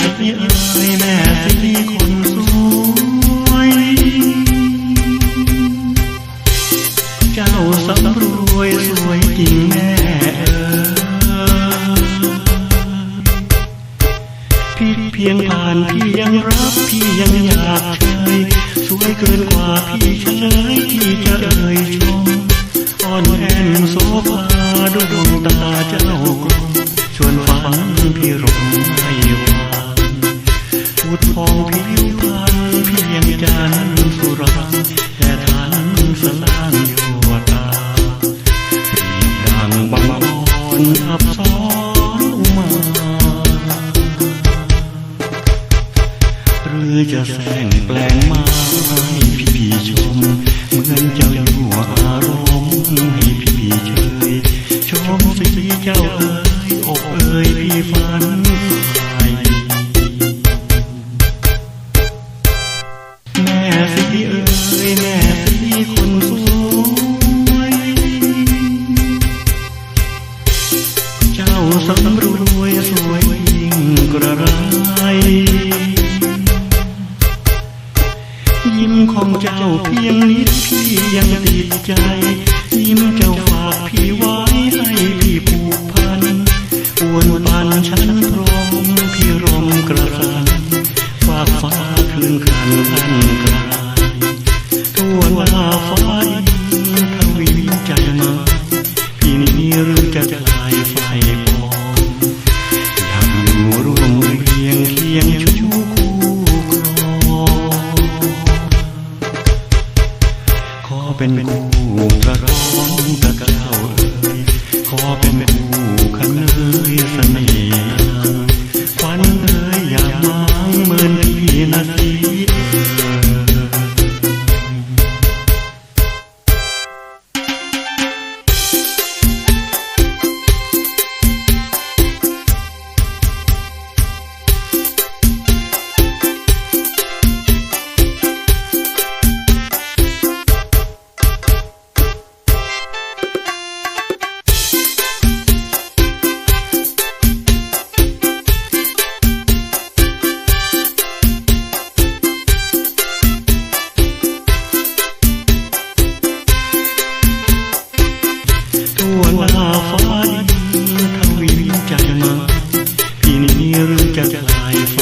สิเอ้ยแม่สิคนสวย เจ้าสำรวยสวยจริงแม่เอ๋ยพี่เพียงผ่านพี่ยังรักพี่ยังอยากเชยสวยเกินกว่าพี่เฉลยที่จะเอ่ยชมอ่อนแอนโซฟาดวงตาเจ้ากลมชวนฝันพี่รม อนอับซ้อนอุมา หรือจะแสงแปลงมาให้พี่ชม เหมือนเจ้าอยู่อา สำรวยสวยยิ่งกระไรยิ้มของเจ้าเพียงนิดพี่ยังติดใจ ยิ้มเจ้าฝากพี่ไว้ให้พี่ผูกพันอวนปันฉันพร้อมพี่รอมกระสันฝากฟ้าคืนคันพันกลายทั่วลาฟ้าดินทวีใจมาพี่นี้หรือจะกลายไฟ รื